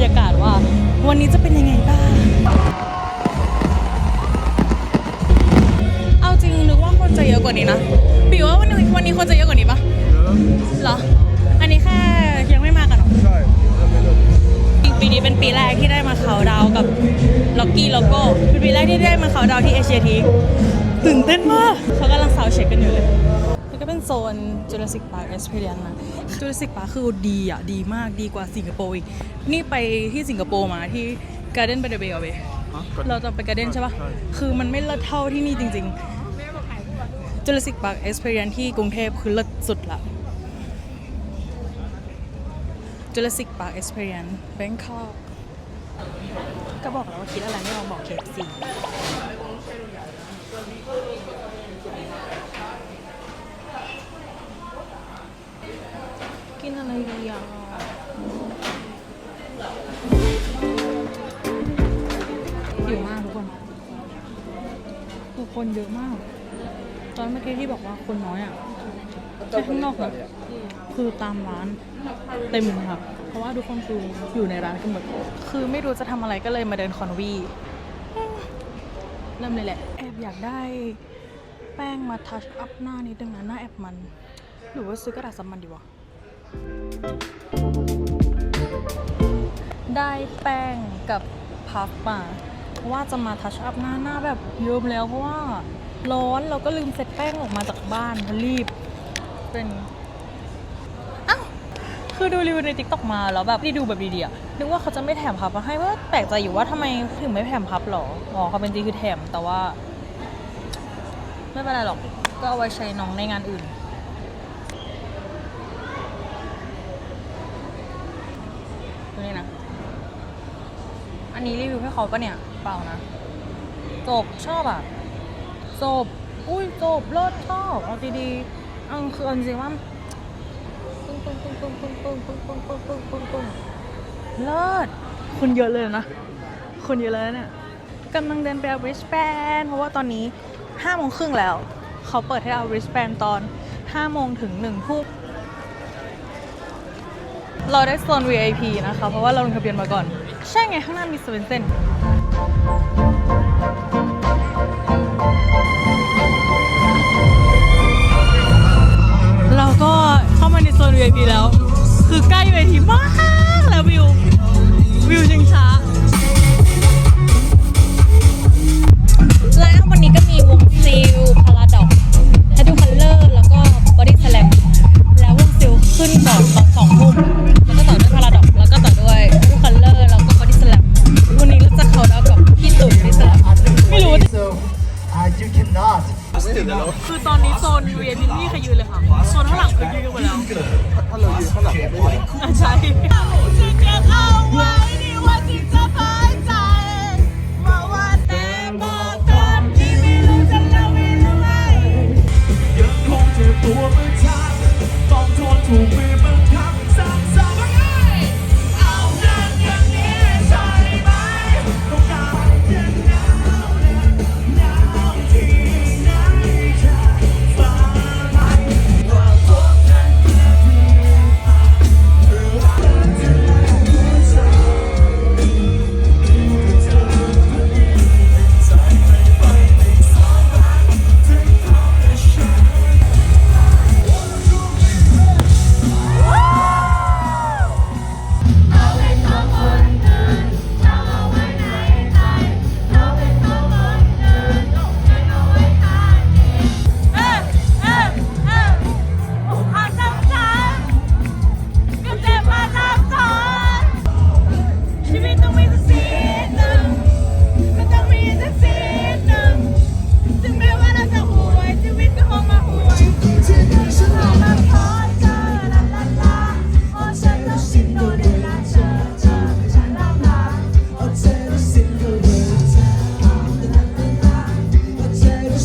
รยากาศว่า วันนี้จะเป็นยังไงบ้าง เอาจริงนึกว่าคนจะเยอะกว่านี้นะปีว่าวันนี้วันนี้คนจะเยอะกว่านี้ปะเหรอ อันนี้แค่ยังไม่มากันเหรอใช่ยังไม่เลิกจริงปีนี้เป็นปีแรกที่ได้มาเขาน์ดาวน์กับล็อกกี้โลโก้เป็นปีแรกที่ได้มาเขาน์ดาวน์ที่เอเชียทีตื่นเต้นมากเขากำลังสาวเช็คกันอยู่เลยนี่ก็ เป็นโซนจูเลสิกปาร์คเอสเพียนนะจูเลสิกปาร์คคือดีอะ ดีมากดีกว่าสิงคโปร์อีก นี่ไปที่สิงคโปร์มาที่การ์เด้นบายเดเบย์เว้เราจะไปการ์เด้นใช่ปะคือมันไม่เลิศเท่าที่นี่จริงๆจูเลสิกปาร์คเอสเพียนที่กรุงเทพคือเลิศสุดละจูเลสิกปาร์คเอสเพียนแบงคอกก็บอกแล้วว่าคิดอะไรไม่ลองบอกเคฟซี ทุกคนเยอะมาก ตอนเมื่อกี้ที่บอกว่าคนน้อยอะแค่ข้างนอกนะคือตามร้านเต็มค่ะ เพราะว่าทุกคนคืออยู่ในร้านกันหมด คือไม่รู้จะทำอะไรก็เลยมาเดินคอนวีอืมเริ่มเลยแหละ แอบอยากได้แป้งมาทัชอัพหน้านิดนึงนะหน้าแอบมัน หรือว่าซื้อกระดาษซับมันดีวะ ได้แป้งกับพัฟมา เพราะว่าจะมาทัชอัพหน้าหน้าแบบเยิ้มแล้วเพราะว่าร้อนเราก็ลืมเซ็ตแป้งออกมาจากบ้านรีบ เป็นอ้าวคือดูรีวิวในติ๊กต็อกมาแล้วแบบที่ดูแบบดีๆอะนึกว่าเขาจะไม่แถมพับมาให้ว่าแปลกใจอยู่ว่าทำไมถึงไม่แถมพับหรออ๋อเขาเป็นจริงคือแถมแต่ว่า ไม่เป็นไรหรอกก็เอาไว้ใช้น้องในงานอื่นดูนี่นะ อันนี้รีวิวให้เขาปะเนี่ย เปล่านะจบชอบอะจบอุ้ยจบเลิศชอบเอาดีๆเอาคือเอาจริงว่าปึ้งปึ้งปึ้งปึ้งปึ้งปึ้งปึ้งปึ้งปึ้งปึ้งปึ้งปึ้งเลิศคนเยอะเลยนะคนเยอะเลยเนี่ยกำลังเดินไปเอา wristband เพราะว่าตอนนี้5โมงครึ่งแล้ว เขาเปิดให้เอา wristband ตอน5โมงถึง1ทุ่มเราได้โซน VIP นะคะ เพราะว่าเราลงทะเบียนมาก่อน ใช่ไง ข้างหน้ามีสเวนเซน Thank you. You cannot คือตอนนี้โซน VIP ไม่มีใครยืนเลยค่ะ โซนข้างหลังคือยืนกันหมดแล้วถ้าเรายืนข้างหลังไม่เห็นอะใช่ ฉันยังเอาไว้ดีว่าที่จะพายใจมา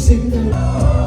sing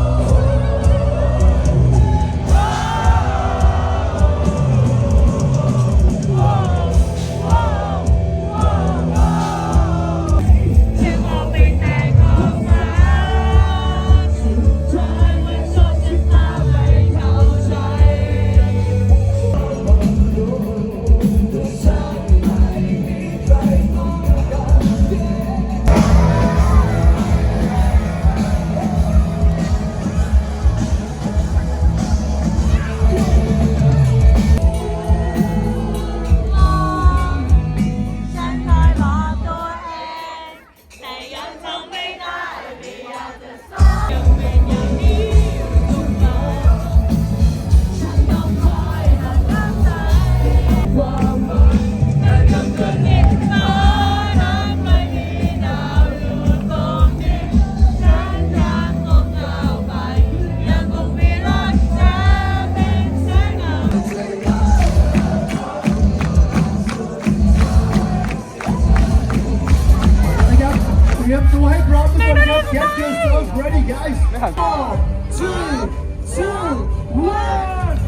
Ready, guys? Four, two, two, one.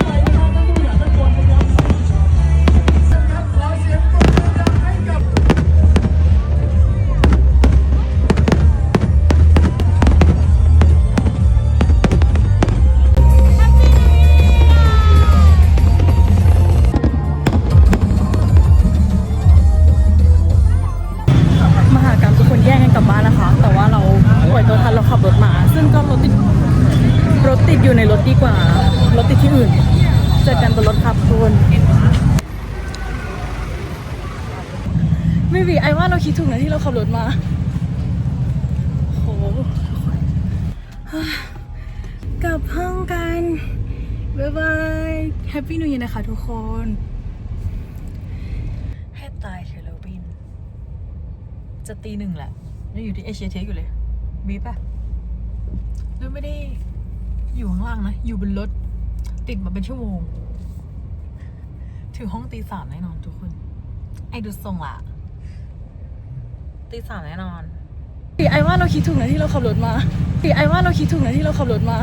กว่ารถติดที่อื่นเจอกันบนรถครับทุกคนไม่บีไอว่าเราคิดถูกนะที่เราขับรถมาโหกลับห้องกันบ๊ายบายแฮปปี้นิว e ย r นะคะทุกคนให้ตายเทเลวิน จะตีหนึ่งแหละยังอยู่ที่เอเชียเทคอยู่เลย บีบอะแล้วไม่ได้ อยู่ข้างล่างนะ อยู่บนรถ ติดมาเป็นชั่วโมง ถึงห้องตีสามแน่นอนทุกคน ไอ้ดูทรงละตีสามแน่นอนปีไอว่าเราคิดถูกนะที่เราขับรถมาปีไอว่าเราคิดถูกนะที่เราขับรถมา